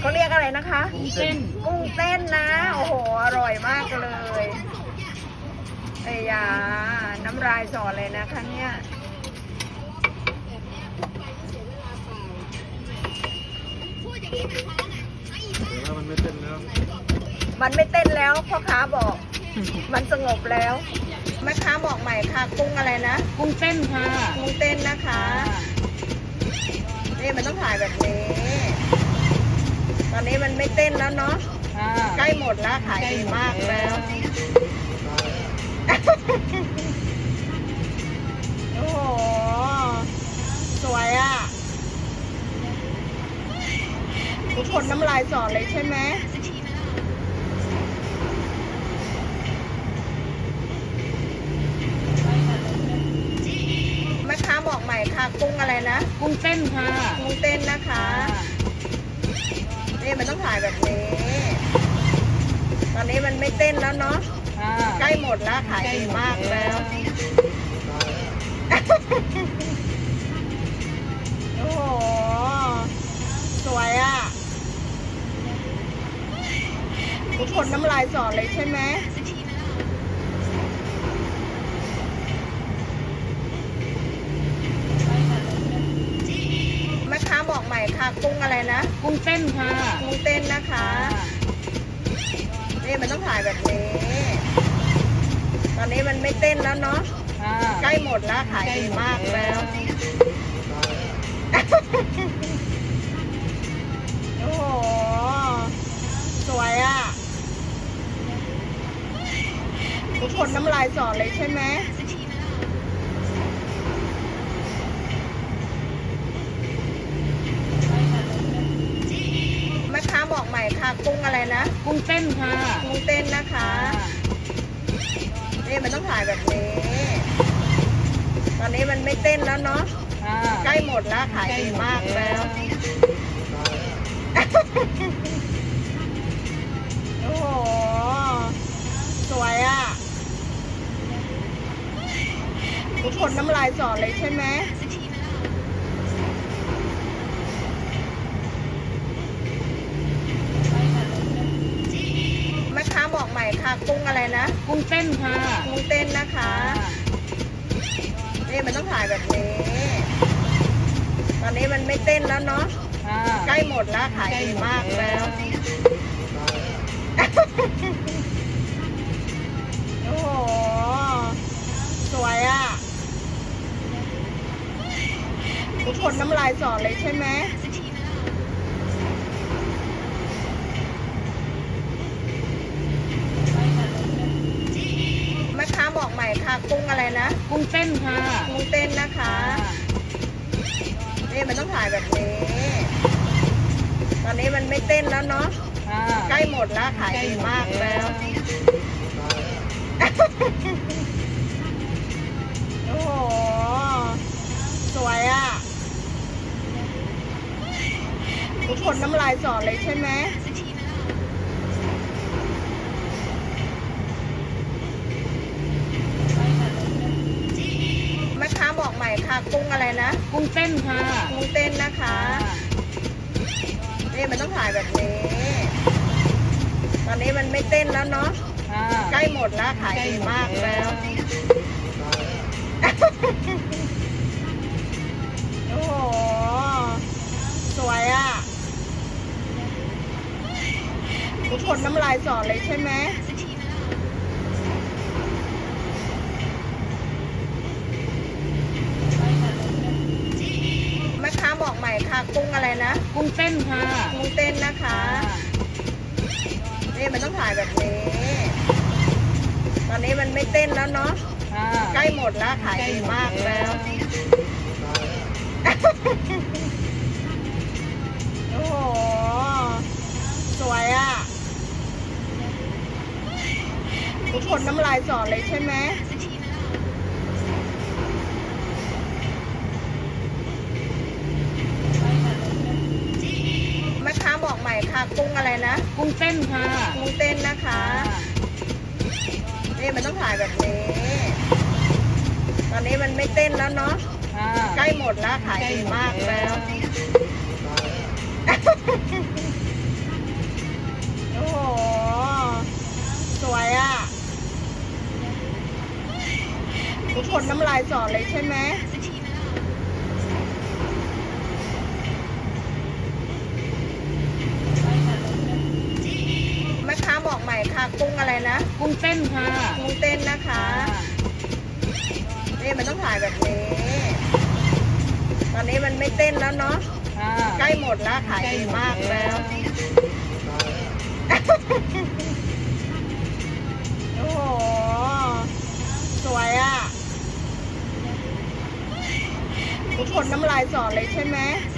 เขาเรียกอะไรนะคะกุ้งเต้นกุ้งเต้นนะ โอ้โห อร่อยมากเลยไอ้ยา น้ำลายสอเลยนะคะเนี่ยแล้วมันไม่เต้นแล้ว มันไม่เต้นแล้วพ่อค้าบอก มันสงบแล้วแม่ค้าบอกใหม่ค่ะกุ้งอะไรนะ กุ้งเต้นค่ะ กุ้งเต้นนะคะ นี่มันต้องถ่ายแบบนี้ต อนนี้มันไม่เต้นแล้วเนาะค่ะใกล้หมดแล้วขายดีมากแล้วโอ้โหสวยอะทุกคนน้ำลายสอเลยใช่ไหมแม่ค้าบอกใหม่ค่ะกุ้งอะไรนะ กุ้งเต้นค่ะ กุ้งเต้นนะคะ นี่มันต้องถ่ายแบบนี้ ตอนนี้มันไม่เต้นแล้วเนาะค่ะใกล้หมดแล้วขายดีมากแล้ว โอ้โห สวยอะ ทุกคนน้ำลายสอเลยใช่ไหม แม่ค้าบอกใหม่ค่ะกุ้งอะไรนะกุ้งเต้นค่ะกุ้งเต้นนะคะนี่มันต้องถ่ายแบบนี้ ตอนนี้มันไม่เต้นแล้วเนาะค่ะใกล้หมดแล้วขายดีมากแล้ว โอ้โห สวยอะ ทุกคนน้ำลายสอเลยใช่ไหม แม่ค้าบอกใหม่ค่ะกุ้งอะไรนะกุ้งเต้นค่ะกุ้งเต้นนะคะนี่มันต้องถ่ายแบบนี้ ตอนนี้มันไม่เต้นแล้วเนาะค่ะใกล้หมดแล้วขายดีมากแล้วโอ้โหสวยอะทุกคนน้ำลายสอเลยใช่ไหม แม่ค้า บอกใหม่ค่ะกุ้งอะไรนะกุ้งเต้นค่ะกุ้งเต้นนะคะนี่มันต้องถ่ายแบบนี้ ตอนนี้มันไม่เต้นแล้วเนาะค่ะใกล้หมดแล้วขายดีมากแล้วโอ้โหสวยอะทุกคนน้ำลายสอเลยใช่ไหมแม่ ค้าบอกใหม่ค่ะกุ้งอะไรนะ กุ้งเต้นค่ะ กุ้งเต้นนะคะนี่มันต้องถ่ายแบบนี้ ตอนนี้มันไม่เต้นแล้วเนาะค่ะใกล้หมดแล้วขายดีมากแล้วโอ้โหสวยอะทุกคนน้ำลายสอเลยใช่ไหม แม่ค้าบอกใหม่ค่ะกุ้งอะไรนะกุ้งเต้นค่ะกุ้งเต้นนะคะนี่มันต้องถ่ายแบบนี้ ตอนนี้มันไม่เต้นแล้วเนาะค่ะใกล้หมดแล้วขายดีมากแล้วโอ้โหสวยอะทุกคนน้ำลายสอเลยใช่ไหม แม่ค้า บอกใหม่ค่ะกุ้งอะไรนะกุ้งเต้นค่ะกุ้งเต้นนะคะนี่มันต้องถ่ายแบบนี้ ตอนนี้มันไม่เต้นแล้วเนาะค่ะใกล้หมดแล้วขายดีมากแล้วโอ้โหสวยอะทุกคนน้ำลายสอเลยใช่ไหม ค่ะกุ้งอะไรนะกุ้งเต้นค่ะกุ้งเต้นนะคะนี่มันต้องถ่ายแบบนี้ ตอนนี้มันไม่เต้นแล้วเนาะใกล้หมดแล้วขายดีมากแล้วโอ้โหสวยอะทุกคนน้ำลายสอดเลยใช่ไหม กใหม่ค่ะกุ้งอะไรนะกุ้งเต้นค่ะกุ้งเต้นนะคะนี่มันต้องถ่ายแบบนี้ ตอนนี้มันไม่เต้นแล้วเนาะค่ะใกล้หมดแล้วขายดีมากแล้วโอ้โหสวยอะทุกคนน้ำลายสอนเลยใช่ไหมใ